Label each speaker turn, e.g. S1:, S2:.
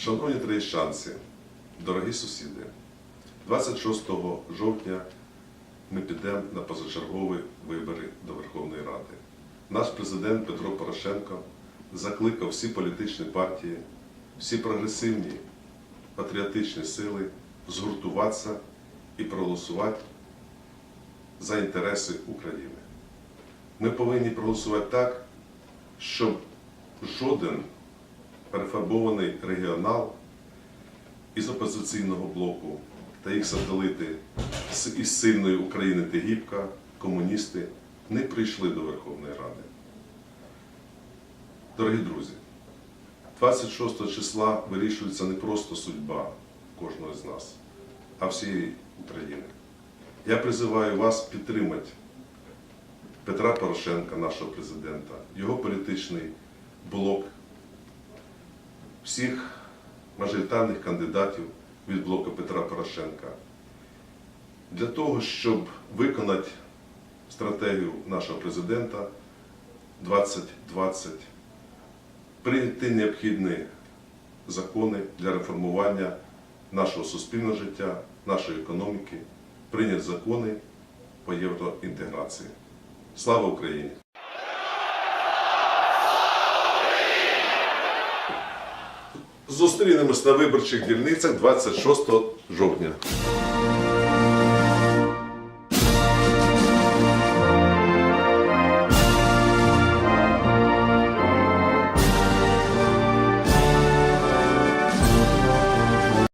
S1: Шановні троєщанці, дорогі сусіди, 26 жовтня ми підемо на позачергові вибори до Верховної Ради. Наш президент Петро Порошенко закликав всі політичні партії, всі прогресивні патріотичні сили згуртуватися і проголосувати за інтереси України. Ми повинні проголосувати так, щоб жоден перефарбований регіонал із опозиційного блоку та їх сателити із сильної України Тегібка, комуністи, не прийшли до Верховної Ради. Дорогі друзі, 26 числа вирішується не просто судьба кожного з нас, а всієї України. Я призиваю вас підтримати Петра Порошенка, нашого президента, його політичний блок, всіх мажоритарних кандидатів від блоку Петра Порошенка для того, щоб виконати стратегію нашого президента 2020, прийняти необхідні закони для реформування нашого суспільного життя, нашої економіки, прийняти закони по євроінтеграції. Слава Україні! Зустрінемось на виборчих дільницях 26 жовтня.